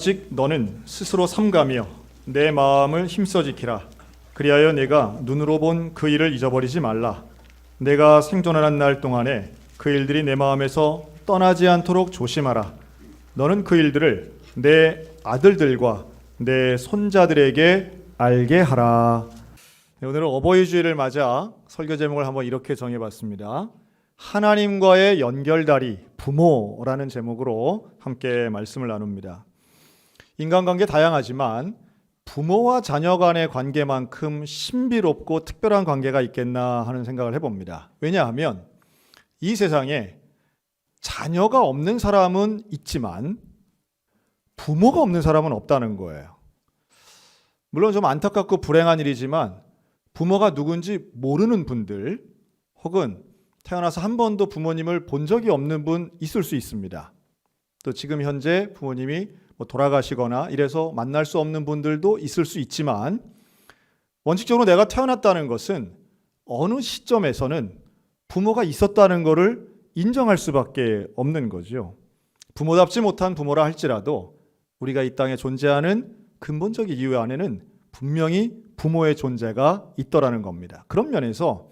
오직 너는 스스로 삼가며 내 마음을 힘써 지키라. 그리하여 내가 눈으로 본 그 일을 잊어버리지 말라. 내가 생존하는 날 동안에 그 일들이 내 마음에서 떠나지 않도록 조심하라. 너는 그 일들을 내 아들들과 내 손자들에게 알게 하라. 네, 오늘은 어버이 주일을 맞아 설교 제목을 한번 이렇게 정해봤습니다. 하나님과의 연결다리 부모라는 제목으로 함께 말씀을 나눕니다. 인간관계 다양하지만 부모와 자녀 간의 관계만큼 신비롭고 특별한 관계가 있겠나 하는 생각을 해봅니다. 왜냐하면 이 세상에 자녀가 없는 사람은 있지만 부모가 없는 사람은 없다는 거예요. 물론 좀 안타깝고 불행한 일이지만 부모가 누군지 모르는 분들 혹은 태어나서 한 번도 부모님을 본 적이 없는 분 있을 수 있습니다. 또 지금 현재 부모님이 뭐 돌아가시거나 이래서 만날 수 없는 분들도 있을 수 있지만 원칙적으로 내가 태어났다는 것은 어느 시점에서는 부모가 있었다는 것을 인정할 수밖에 없는 거죠. 부모답지 못한 부모라 할지라도 우리가 이 땅에 존재하는 근본적인 이유 안에는 분명히 부모의 존재가 있더라는 겁니다. 그런 면에서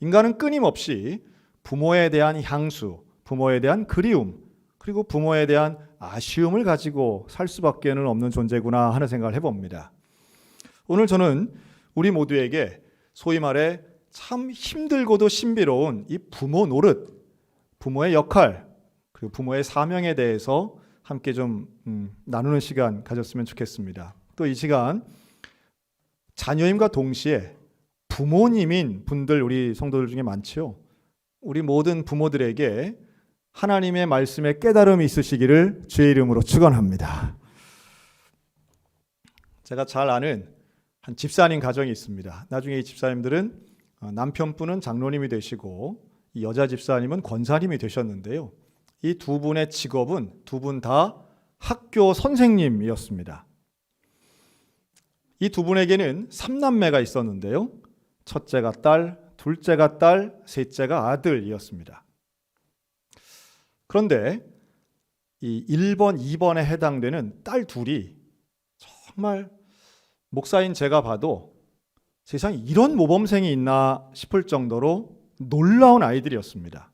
인간은 끊임없이 부모에 대한 향수, 부모에 대한 그리움, 그리고 부모에 대한 아쉬움을 가지고 살 수밖에는 없는 존재구나 하는 생각을 해봅니다. 오늘 저는 우리 모두에게 소위 말해 참 힘들고도 신비로운 이 부모 노릇, 부모의 역할, 그리고 부모의 사명에 대해서 함께 좀 음, 나누는 시간 가졌으면 좋겠습니다. 또 이 시간 자녀임과 동시에 부모님인 분들 우리 성도들 중에 많지요. 우리 모든 부모들에게 하나님의 말씀에 깨달음이 있으시기를 주의 이름으로 축원합니다. 제가 잘 아는 한 집사님 가정이 있습니다. 나중에 이 집사님들은 어, 남편분은 장로님이 되시고 이 여자 집사님은 권사님이 되셨는데요. 이 두 분의 직업은 두 분 다 학교 선생님이었습니다. 이 두 분에게는 삼남매가 있었는데요. 첫째가 딸, 둘째가 딸, 셋째가 아들이었습니다. 그런데 이 1번, 2번에 해당되는 딸 둘이 정말 목사인 제가 봐도 세상에 이런 모범생이 있나 싶을 정도로 놀라운 아이들이었습니다.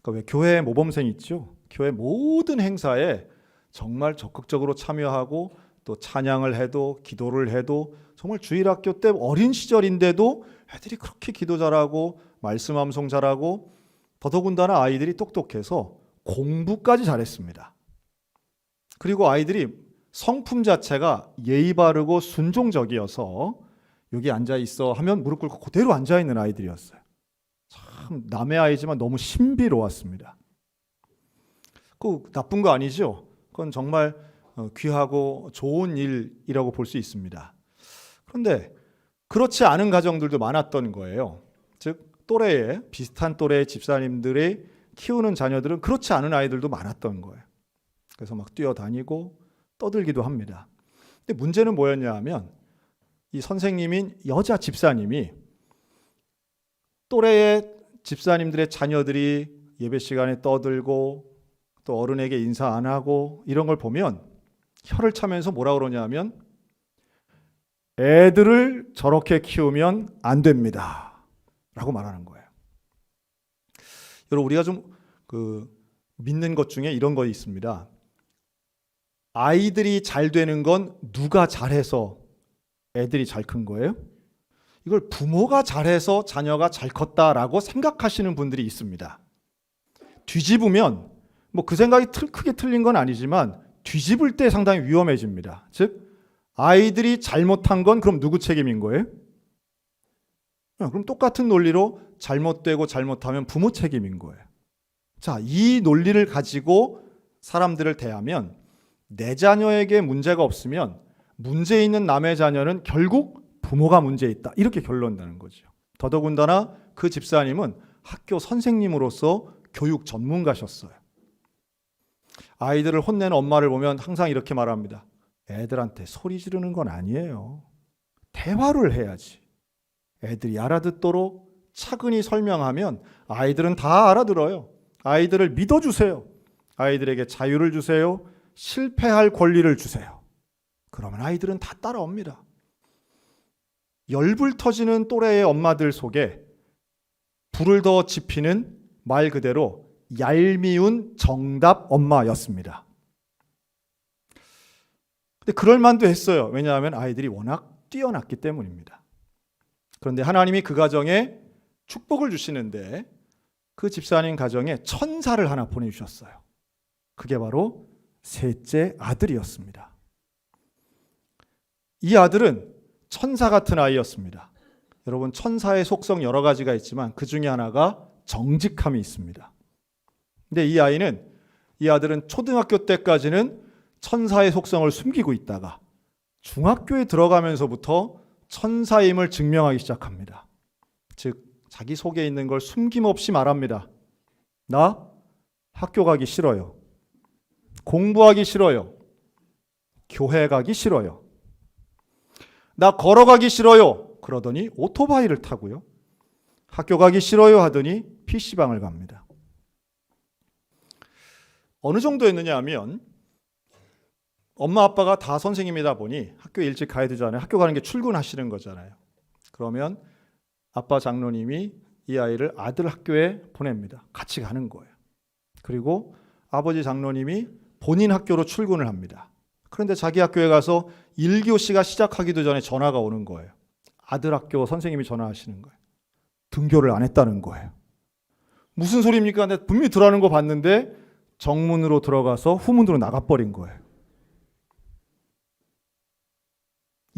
그러니까 왜 교회 모범생 있죠? 교회 모든 행사에 정말 적극적으로 참여하고 또 찬양을 해도 기도를 해도 정말 주일학교 때 어린 시절인데도 애들이 그렇게 기도 잘하고 말씀 암송 잘하고 더더군다나 아이들이 똑똑해서 공부까지 잘했습니다. 그리고 아이들이 성품 자체가 예의 바르고 순종적이어서 여기 앉아 있어 하면 무릎 꿇고 그대로 앉아 있는 아이들이었어요. 참 남의 아이지만 너무 신비로웠습니다. 그 나쁜 거 아니죠? 그건 정말 어, 귀하고 좋은 일이라고 볼 수 있습니다. 그런데 그렇지 않은 가정들도 많았던 거예요. 즉 또래의 비슷한 또래의 집사님들이 키우는 자녀들은 그렇지 않은 아이들도 많았던 거예요. 그래서 막 뛰어다니고 떠들기도 합니다. 근데 문제는 뭐였냐 하면 이 선생님인 여자 집사님이 또래의 집사님들의 자녀들이 예배 시간에 떠들고 또 어른에게 인사 안 하고 이런 걸 보면 혀를 차면서 뭐라 그러냐면 애들을 저렇게 키우면 안 됩니다. 라고 말하는 거예요. 여러분 우리가 좀 그 믿는 것 중에 이런 거 있습니다. 아이들이 잘 되는 건 누가 잘해서 애들이 잘 큰 거예요? 이걸 부모가 잘해서 자녀가 잘 컸다라고 생각하시는 분들이 있습니다. 뒤집으면 뭐 그 생각이 틀, 크게 틀린 건 아니지만 뒤집을 때 상당히 위험해집니다. 즉 아이들이 잘못한 건 그럼 누구 책임인 거예요? 어, 그럼 똑같은 논리로 잘못되고 잘못하면 부모 책임인 거예요. 자, 이 논리를 가지고 사람들을 대하면 내 자녀에게 문제가 없으면 문제 있는 남의 자녀는 결국 부모가 문제 있다. 이렇게 결론 나는 거죠. 더더군다나 그 집사님은 학교 선생님으로서 교육 전문가셨어요. 아이들을 혼내는 엄마를 보면 항상 이렇게 말합니다. 애들한테 소리 지르는 건 아니에요. 대화를 해야지. 애들이 알아듣도록 차근히 설명하면 아이들은 다 알아들어요. 아이들을 믿어주세요. 아이들에게 자유를 주세요. 실패할 권리를 주세요. 그러면 아이들은 다 따라옵니다. 열불 터지는 또래의 엄마들 속에 불을 더 지피는 말 그대로 얄미운 정답 엄마였습니다. 근데 그럴 만도 했어요. 왜냐하면 아이들이 워낙 뛰어났기 때문입니다. 그런데 하나님이 그 가정에 축복을 주시는데 그 집사님 가정에 천사를 하나 보내주셨어요. 그게 바로 셋째 아들이었습니다. 이 아들은 천사 같은 아이였습니다. 여러분, 천사의 속성 여러 가지가 있지만 그 중에 하나가 정직함이 있습니다. 근데 이 아이는, 이 아들은 초등학교 때까지는 천사의 속성을 숨기고 있다가 중학교에 들어가면서부터 천사임을 증명하기 시작합니다. 즉, 자기 속에 있는 걸 숨김없이 말합니다. 나 학교 가기 싫어요. 공부하기 싫어요. 교회 가기 싫어요. 나 걸어가기 싫어요. 그러더니 오토바이를 타고요. 학교 가기 싫어요 하더니 PC방을 갑니다. 어느 정도였느냐 하면 엄마 아빠가 다 선생님이다 보니 학교 일찍 가야 되잖아요. 학교 가는 게 출근하시는 거잖아요. 그러면 아빠 장로님이 이 아이를 아들 학교에 보냅니다. 같이 가는 거예요. 그리고 아버지 장로님이 본인 학교로 출근을 합니다. 그런데 자기 학교에 가서 1교시가 시작하기도 전에 전화가 오는 거예요. 아들 학교 선생님이 전화하시는 거예요. 등교를 안 했다는 거예요. 무슨 소리입니까? 내가 분명히 들어가는 거 봤는데 정문으로 들어가서 후문으로 나가버린 거예요.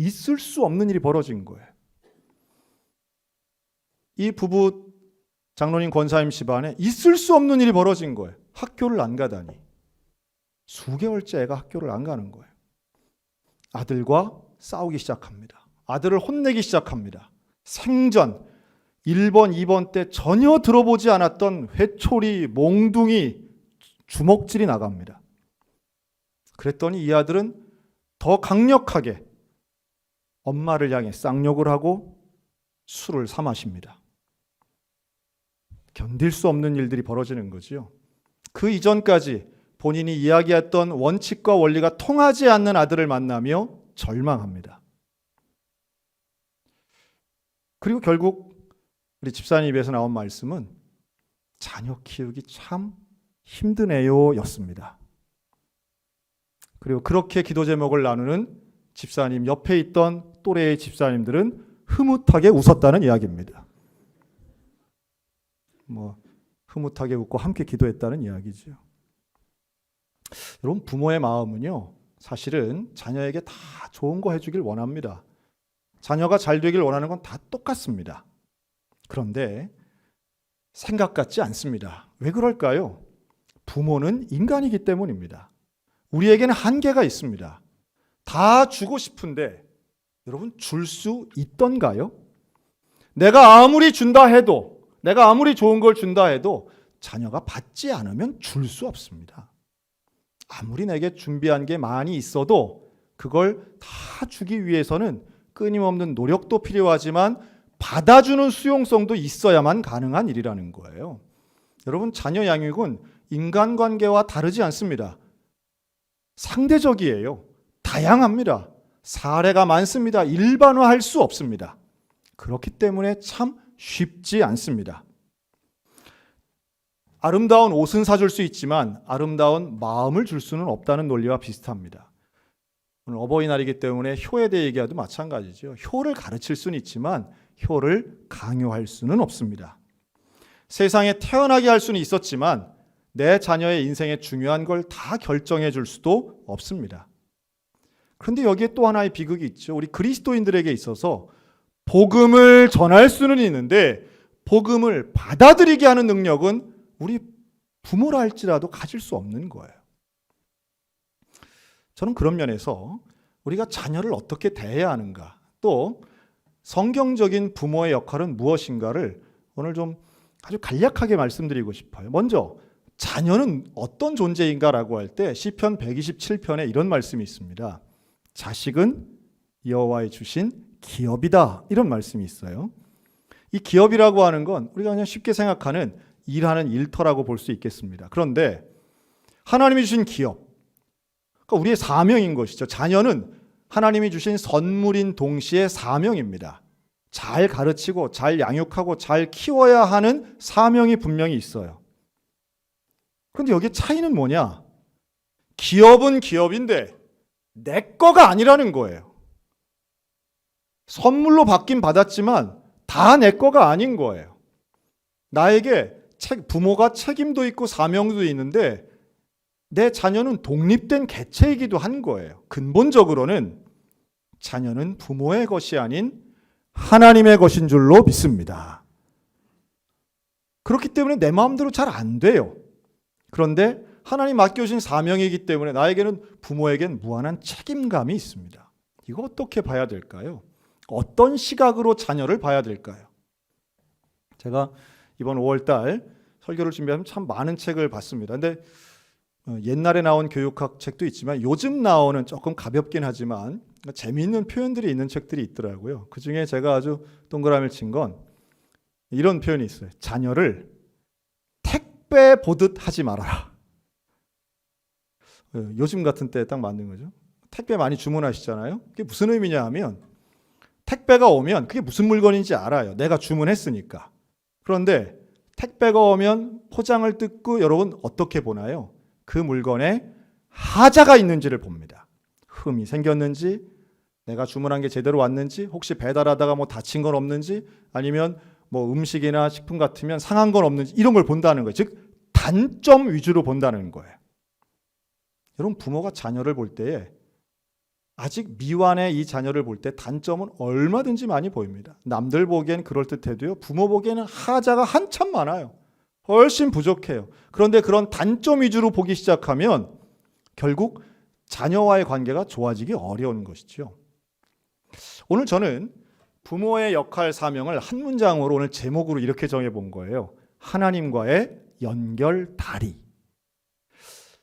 있을 수 없는 일이 벌어진 거예요. 이 부부 장로님 권사님 집안에 있을 수 없는 일이 벌어진 거예요. 학교를 안 가다니. 수개월째 애가 학교를 안 가는 거예요. 아들과 싸우기 시작합니다. 아들을 혼내기 시작합니다. 생전 1번, 2번 때 전혀 들어보지 않았던 회초리, 몽둥이, 주먹질이 나갑니다. 그랬더니 이 아들은 더 강력하게 엄마를 향해 쌍욕을 하고 술을 사 마십니다. 견딜 수 없는 일들이 벌어지는 거지요. 그 이전까지 본인이 이야기했던 원칙과 원리가 통하지 않는 아들을 만나며 절망합니다. 그리고 결국 우리 집사님 입에서 나온 말씀은 자녀 키우기 참 힘드네요 였습니다. 그리고 그렇게 기도 제목을 나누는 집사님 옆에 있던 또래의 집사님들은 흐뭇하게 웃었다는 이야기입니다. 뭐 흐뭇하게 웃고 함께 기도했다는 이야기죠. 여러분 부모의 마음은요. 사실은 자녀에게 다 좋은 거 해주길 원합니다. 자녀가 잘 되길 원하는 건 다 똑같습니다. 그런데 생각 같지 않습니다. 왜 그럴까요? 부모는 인간이기 때문입니다. 우리에게는 한계가 있습니다. 다 주고 싶은데 여러분 줄 수 있던가요? 내가 아무리 준다 해도 내가 아무리 좋은 걸 준다 해도 자녀가 받지 않으면 줄 수 없습니다. 아무리 내게 준비한 게 많이 있어도 그걸 다 주기 위해서는 끊임없는 노력도 필요하지만 받아주는 수용성도 있어야만 가능한 일이라는 거예요. 여러분, 자녀 양육은 인간관계와 다르지 않습니다. 상대적이에요. 다양합니다. 사례가 많습니다. 일반화할 수 없습니다. 그렇기 때문에 참 쉽지 않습니다. 아름다운 옷은 사줄 수 있지만 아름다운 마음을 줄 수는 없다는 논리와 비슷합니다. 오늘 어버이날이기 때문에 효에 대해 얘기하도 마찬가지죠. 효를 가르칠 수는 있지만 효를 강요할 수는 없습니다. 세상에 태어나게 할 수는 있었지만 내 자녀의 인생에 중요한 걸 다 결정해 줄 수도 없습니다. 그런데 여기에 또 하나의 비극이 있죠. 우리 그리스도인들에게 있어서 복음을 전할 수는 있는데 복음을 받아들이게 하는 능력은 우리 부모라 할지라도 가질 수 없는 거예요. 저는 그런 면에서 우리가 자녀를 어떻게 대해야 하는가, 또 성경적인 부모의 역할은 무엇인가를 오늘 좀 아주 간략하게 말씀드리고 싶어요. 먼저 자녀는 어떤 존재인가라고 할 때 시편 127편에 이런 말씀이 있습니다. 자식은 여호와의 주신 기업이다. 이런 말씀이 있어요. 이 기업이라고 하는 건 우리가 그냥 쉽게 생각하는 일하는 일터라고 볼 수 있겠습니다. 그런데 하나님이 주신 기업, 그러니까 우리의 사명인 것이죠. 자녀는 하나님이 주신 선물인 동시에 사명입니다. 잘 가르치고 잘 양육하고 잘 키워야 하는 사명이 분명히 있어요. 그런데 여기 차이는 뭐냐? 기업은 기업인데 내 거가 아니라는 거예요. 선물로 받긴 받았지만 다 내 거가 아닌 거예요. 나에게 책, 부모가 책임도 있고 사명도 있는데 내 자녀는 독립된 개체이기도 한 거예요. 근본적으로는 자녀는 부모의 것이 아닌 하나님의 것인 줄로 믿습니다. 그렇기 때문에 내 마음대로 잘 안 돼요. 그런데 하나님 맡겨주신 사명이기 때문에 나에게는 부모에겐 무한한 책임감이 있습니다. 이거 어떻게 봐야 될까요? 어떤 시각으로 자녀를 봐야 될까요? 제가 이번 5월달 설교를 준비하면 참 많은 책을 봤습니다. 근데 어, 옛날에 나온 교육학 책도 있지만 요즘 나오는 조금 가볍긴 하지만 재미있는 표현들이 있는 책들이 있더라고요. 그 중에 제가 아주 동그라미를 친 건 이런 표현이 있어요. 자녀를 택배 보듯 하지 말아라. 어, 요즘 같은 때에 딱 맞는 거죠. 택배 많이 주문하시잖아요. 그게 무슨 의미냐 하면 택배가 오면 그게 무슨 물건인지 알아요. 내가 주문했으니까. 그런데 택배가 오면 포장을 뜯고 여러분 어떻게 보나요? 그 물건에 하자가 있는지를 봅니다. 흠이 생겼는지, 내가 주문한 게 제대로 왔는지, 혹시 배달하다가 뭐 다친 건 없는지, 아니면 뭐 음식이나 식품 같으면 상한 건 없는지 이런 걸 본다는 거예요. 즉 단점 위주로 본다는 거예요. 여러분 부모가 자녀를 볼 때에 아직 미완의 이 자녀를 볼 때 단점은 얼마든지 많이 보입니다. 남들 보기엔 그럴듯해도요. 부모 보기에는 하자가 한참 많아요. 훨씬 부족해요. 그런데 그런 단점 위주로 보기 시작하면 결국 자녀와의 관계가 좋아지기 어려운 것이죠. 오늘 저는 부모의 역할 사명을 한 문장으로 오늘 제목으로 이렇게 정해 본 거예요. 하나님과의 연결 다리.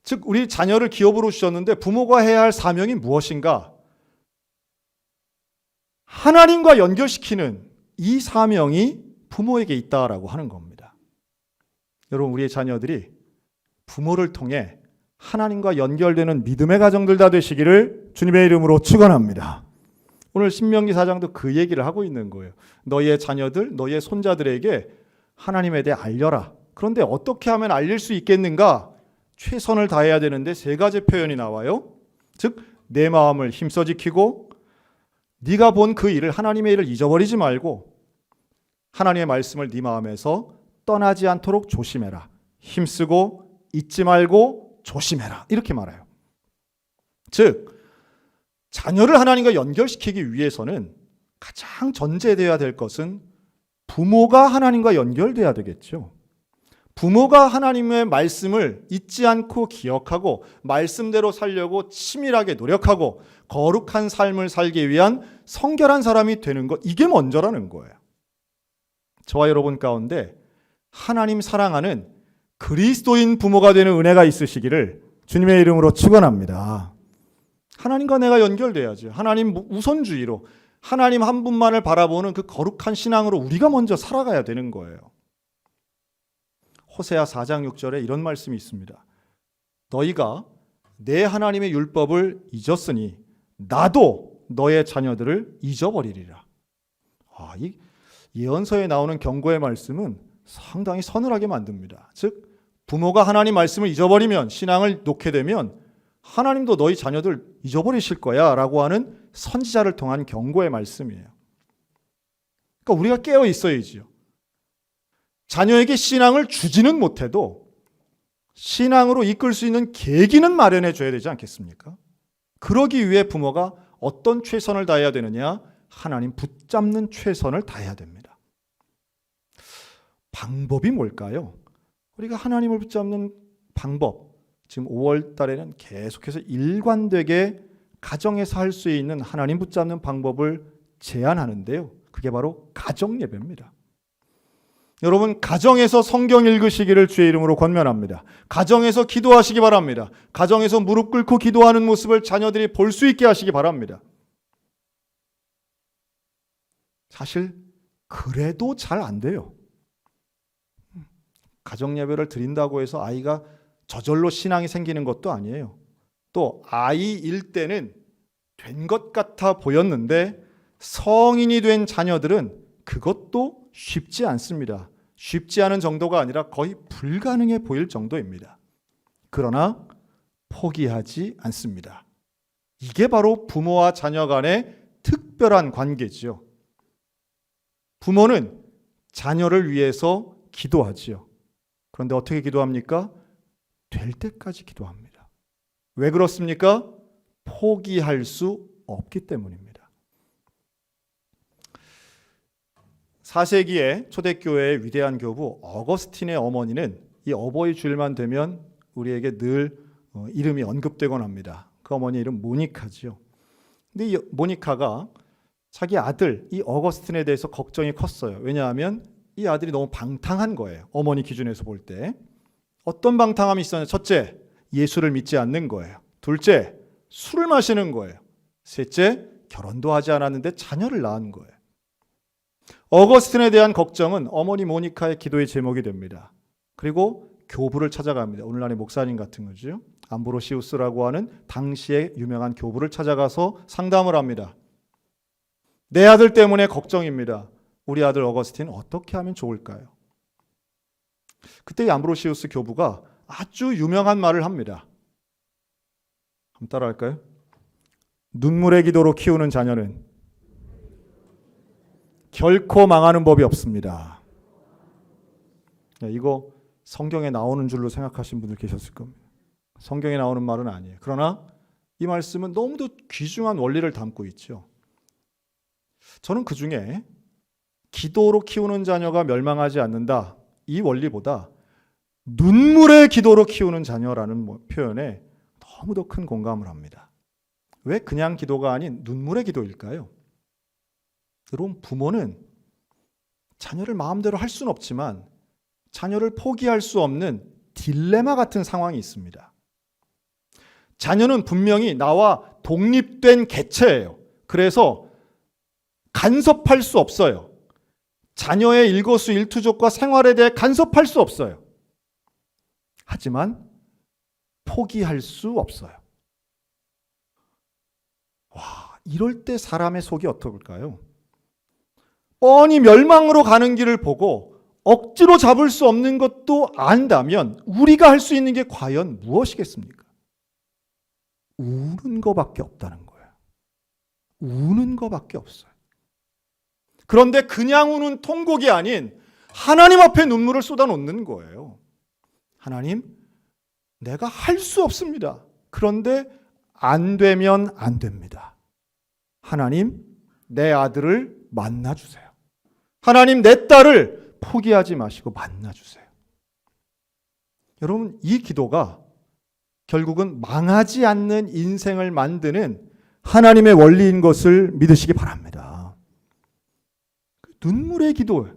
즉 우리 자녀를 기업으로 주셨는데 부모가 해야 할 사명이 무엇인가? 하나님과 연결시키는 이 사명이 부모에게 있다라고 하는 겁니다. 여러분 우리의 자녀들이 부모를 통해 하나님과 연결되는 믿음의 가정들 다 되시기를 주님의 이름으로 축원합니다. 오늘 신명기 4장도 그 얘기를 하고 있는 거예요. 너희의 자녀들, 너희의 손자들에게 하나님에 대해 알려라. 그런데 어떻게 하면 알릴 수 있겠는가? 최선을 다해야 되는데 세 가지 표현이 나와요. 즉 내 마음을 힘써 지키고 네가 본 그 일을 하나님의 일을 잊어버리지 말고 하나님의 말씀을 네 마음에서 떠나지 않도록 조심해라. 힘쓰고 잊지 말고 조심해라. 이렇게 말해요. 즉 자녀를 하나님과 연결시키기 위해서는 가장 전제되어야 될 것은 부모가 하나님과 연결돼야 되겠죠. 부모가 하나님의 말씀을 잊지 않고 기억하고 말씀대로 살려고 치밀하게 노력하고 거룩한 삶을 살기 위한 성결한 사람이 되는 것 이게 먼저라는 거예요. 저와 여러분 가운데 하나님 사랑하는 그리스도인 부모가 되는 은혜가 있으시기를 주님의 이름으로 축원합니다. 하나님과 내가 연결돼야죠. 하나님 우선주의로 하나님 한 분만을 바라보는 그 거룩한 신앙으로 우리가 먼저 살아가야 되는 거예요. 호세아 4장 6절에 이런 말씀이 있습니다. 너희가 내 하나님의 율법을 잊었으니 나도 너의 자녀들을 잊어버리리라. 아, 이 예언서에 나오는 경고의 말씀은 상당히 서늘하게 만듭니다. 즉 부모가 하나님 말씀을 잊어버리면 신앙을 놓게 되면 하나님도 너희 자녀들 잊어버리실 거야라고 하는 선지자를 통한 경고의 말씀이에요. 그러니까 우리가 깨어 있어야지요. 자녀에게 신앙을 주지는 못해도 신앙으로 이끌 수 있는 계기는 마련해 줘야 되지 않겠습니까? 그러기 위해 부모가 어떤 최선을 다해야 되느냐? 하나님 붙잡는 최선을 다해야 됩니다. 방법이 뭘까요? 우리가 하나님을 붙잡는 방법. 지금 5월 달에는 계속해서 일관되게 가정에서 할 수 있는 하나님 붙잡는 방법을 제안하는데요. 그게 바로 가정 예배입니다. 여러분 가정에서 성경 읽으시기를 주의 이름으로 권면합니다. 가정에서 기도하시기 바랍니다. 가정에서 무릎 꿇고 기도하는 모습을 자녀들이 볼 수 있게 하시기 바랍니다. 사실 그래도 잘 안 돼요. 가정 예배를 드린다고 해서 아이가 저절로 신앙이 생기는 것도 아니에요. 또 아이일 때는 된 것 같아 보였는데 성인이 된 자녀들은 그것도 쉽지 않습니다. 쉽지 않은 정도가 아니라 거의 불가능해 보일 정도입니다. 그러나 포기하지 않습니다. 이게 바로 부모와 자녀 간의 특별한 관계지요. 부모는 자녀를 위해서 기도하지요. 그런데 어떻게 기도합니까? 될 때까지 기도합니다. 왜 그렇습니까? 포기할 수 없기 때문입니다. 4세기의 초대교회의 위대한 교부 어거스틴의 어머니는 이 어버이 주일만 되면 우리에게 늘 어, 이름이 언급되곤 합니다. 그 어머니 이름 모니카지요. 근데 이 모니카가 자기 아들 이 어거스틴에 대해서 걱정이 컸어요. 왜냐하면 이 아들이 너무 방탕한 거예요. 어머니 기준에서 볼 때. 어떤 방탕함이 있었냐? 첫째, 예수를 믿지 않는 거예요. 둘째, 술을 마시는 거예요. 셋째, 결혼도 하지 않았는데 자녀를 낳은 거예요. 어거스틴에 대한 걱정은 어머니 모니카의 기도의 제목이 됩니다. 그리고 교부를 찾아갑니다. 오늘날의 목사님 같은 거죠. 암브로시우스라고 하는 당시의 유명한 교부를 찾아가서 상담을 합니다. 내 아들 때문에 걱정입니다. 우리 아들 어거스틴 어떻게 하면 좋을까요? 그때 이 암브로시우스 교부가 아주 유명한 말을 합니다. 한번 따라할까요? 눈물의 기도로 키우는 자녀는 결코 망하는 법이 없습니다. 야, 이거 성경에 나오는 줄로 생각하신 분들 계셨을 겁니다. 성경에 나오는 말은 아니에요. 그러나 이 말씀은 너무도 귀중한 원리를 담고 있죠. 저는 그 중에 기도로 키우는 자녀가 멸망하지 않는다. 이 원리보다 눈물의 기도로 키우는 자녀라는 뭐 표현에 너무도 큰 공감을 합니다. 왜 그냥 기도가 아닌 눈물의 기도일까요? 여러분, 부모는 자녀를 마음대로 할 수는 없지만 자녀를 포기할 수 없는 딜레마 같은 상황이 있습니다. 자녀는 분명히 나와 독립된 개체예요. 그래서 간섭할 수 없어요. 자녀의 일거수 일투족과 생활에 대해 간섭할 수 없어요. 하지만 포기할 수 없어요. 와, 이럴 때 사람의 속이 어떨까요? 뻔히 멸망으로 가는 길을 보고 억지로 잡을 수 없는 것도 안다면 우리가 할 수 있는 게 과연 무엇이겠습니까? 우는 것밖에 없다는 거예요. 우는 것밖에 없어요. 그런데 그냥 우는 통곡이 아닌 하나님 앞에 눈물을 쏟아놓는 거예요. 하나님, 내가 할 수 없습니다. 그런데 안 되면 안 됩니다. 하나님, 내 아들을 만나주세요. 하나님, 내 딸을 포기하지 마시고 만나주세요. 여러분, 이 기도가 결국은 망하지 않는 인생을 만드는 하나님의 원리인 것을 믿으시기 바랍니다. 눈물의 기도,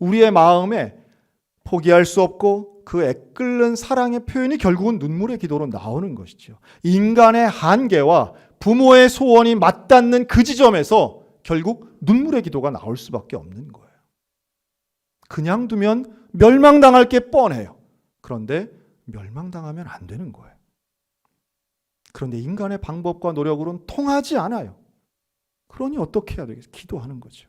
우리의 마음에 포기할 수 없고 그 애끓는 사랑의 표현이 결국은 눈물의 기도로 나오는 것이죠. 인간의 한계와 부모의 소원이 맞닿는 그 지점에서 결국 눈물의 기도가 나올 수밖에 없는 거예요. 그냥 두면 멸망당할 게 뻔해요. 그런데 멸망당하면 안 되는 거예요. 그런데 인간의 방법과 노력으로는 통하지 않아요. 그러니 어떻게 해야 되겠어요? 기도하는 거죠.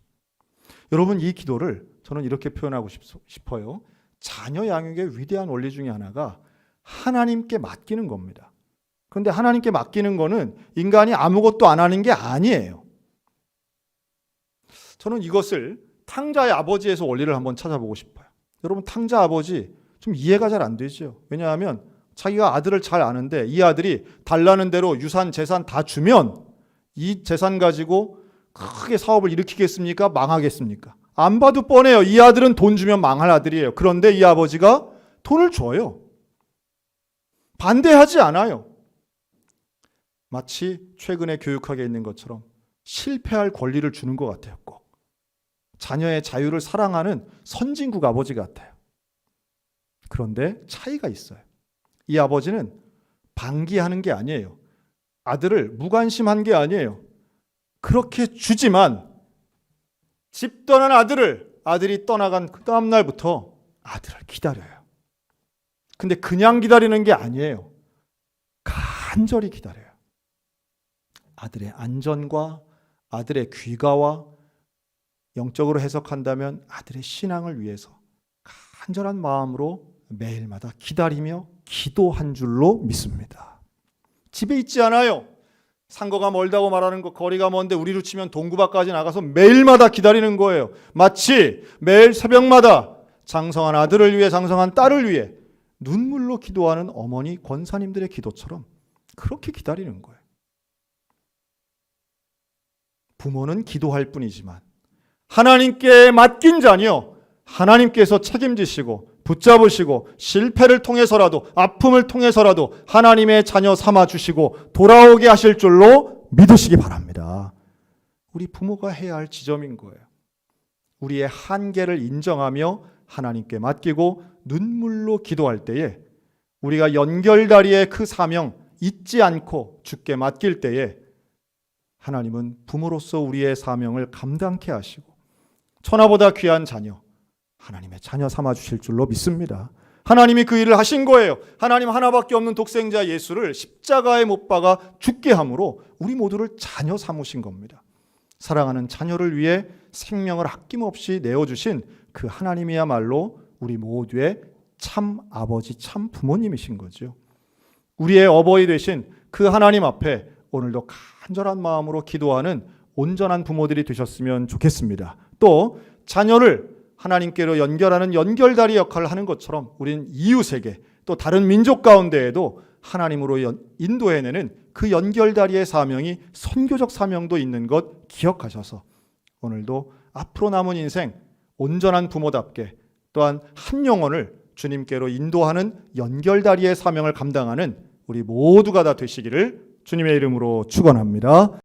여러분 이 기도를 저는 이렇게 표현하고 싶어요. 자녀 양육의 위대한 원리 중에 하나가 하나님께 맡기는 겁니다. 그런데 하나님께 맡기는 거는 인간이 아무것도 안 하는 게 아니에요. 저는 이것을 탕자의 아버지에서 원리를 한번 찾아보고 싶어요. 여러분 탕자 아버지 좀 이해가 잘 안 되죠. 왜냐하면 자기가 아들을 잘 아는데 이 아들이 달라는 대로 유산 재산 다 주면 이 재산 가지고 크게 사업을 일으키겠습니까? 망하겠습니까? 안 봐도 뻔해요. 이 아들은 돈 주면 망할 아들이에요. 그런데 이 아버지가 돈을 줘요. 반대하지 않아요. 마치 최근에 교육학에 있는 것처럼 실패할 권리를 주는 것 같아요. 꼭. 자녀의 자유를 사랑하는 선진국 아버지 같아요. 그런데 차이가 있어요. 이 아버지는 방기하는 게 아니에요. 아들을 무관심한 게 아니에요. 그렇게 주지만 집 떠난 아들을 아들이 떠나간 그 다음 날부터 아들을 기다려요. 근데 그냥 기다리는 게 아니에요. 간절히 기다려요. 아들의 안전과 아들의 귀가와 영적으로 해석한다면 아들의 신앙을 위해서 간절한 마음으로 매일마다 기다리며 기도한 줄로 믿습니다. 집에 있지 않아요. 상거가 멀다고 말하는 거 거리가 먼데 우리로 치면 동구밖까지 나가서 매일마다 기다리는 거예요. 마치 매일 새벽마다 장성한 아들을 위해 장성한 딸을 위해 눈물로 기도하는 어머니 권사님들의 기도처럼 그렇게 기다리는 거예요. 부모는 기도할 뿐이지만 하나님께 맡긴 자니요. 하나님께서 책임지시고 붙잡으시고 실패를 통해서라도 아픔을 통해서라도 하나님의 자녀 삼아 주시고 돌아오게 하실 줄로 믿으시기 바랍니다. 우리 부모가 해야 할 지점인 거예요. 우리의 한계를 인정하며 하나님께 맡기고 눈물로 기도할 때에 우리가 연결다리의 그 사명 잊지 않고 주께 맡길 때에 하나님은 부모로서 우리의 사명을 감당케 하시고 천하보다 귀한 자녀 하나님의 자녀 삼아 주실 줄로 믿습니다. 하나님이 그 일을 하신 거예요. 하나님 하나밖에 없는 독생자 예수를 십자가에 못 박아 죽게 함으로 우리 모두를 자녀 삼으신 겁니다. 사랑하는 자녀를 위해 생명을 아낌없이 내어 주신 그 하나님이야말로 우리 모두의 참 아버지 참 부모님이신 거죠. 우리의 어버이 되신 그 하나님 앞에 오늘도 간절한 마음으로 기도하는 온전한 부모들이 되셨으면 좋겠습니다. 또 자녀를 하나님께로 연결하는 연결다리 역할을 하는 것처럼 우리는 이웃에게 또 다른 민족 가운데에도 하나님으로 연- 인도해내는 그 연결다리의 사명이 선교적 사명도 있는 것 기억하셔서 오늘도 앞으로 남은 인생 온전한 부모답게 또한 한 영혼을 주님께로 인도하는 연결다리의 사명을 감당하는 우리 모두가 다 되시기를 주님의 이름으로 축원합니다.